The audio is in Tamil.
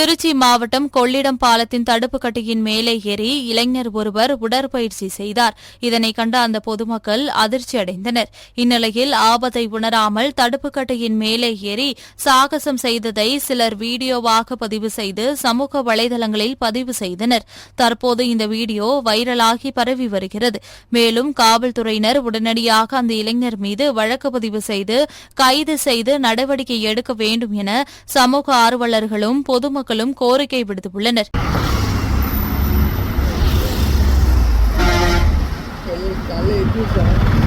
திருச்சி மாவட்டம் கொள்ளிடம் பாலத்தின் தடுப்பு கட்டியின் மேலே ஏறி இளைஞர் ஒருவர் உடற்பயிற்சி செய்தார். இதனை கண்ட அந்த பொதுமக்கள் அதிர்ச்சி அடைந்தனர். இந்நிலையில் ஆபத்தை உணராமல் தடுப்பு கட்டியின் மேலே ஏறி சாகசம் செய்ததை சிலர் வீடியோவாக பதிவு செய்து சமூக வலைதளங்களில் பதிவு செய்தனர். தற்போது இந்த வீடியோ வைரலாகி பரவி வருகிறது. மேலும் காவல்துறையினர் உடனடியாக அந்த இளைஞர் மீது வழக்கு பதிவு செய்து கைது செய்து நடவடிக்கை எடுக்க வேண்டும் என சமூக ஆர்வலர்களும் பொதுமக்கள் பொதுமக்களும் கோரிக்கை விடுத்துள்ளனர். காலையில் எப்படி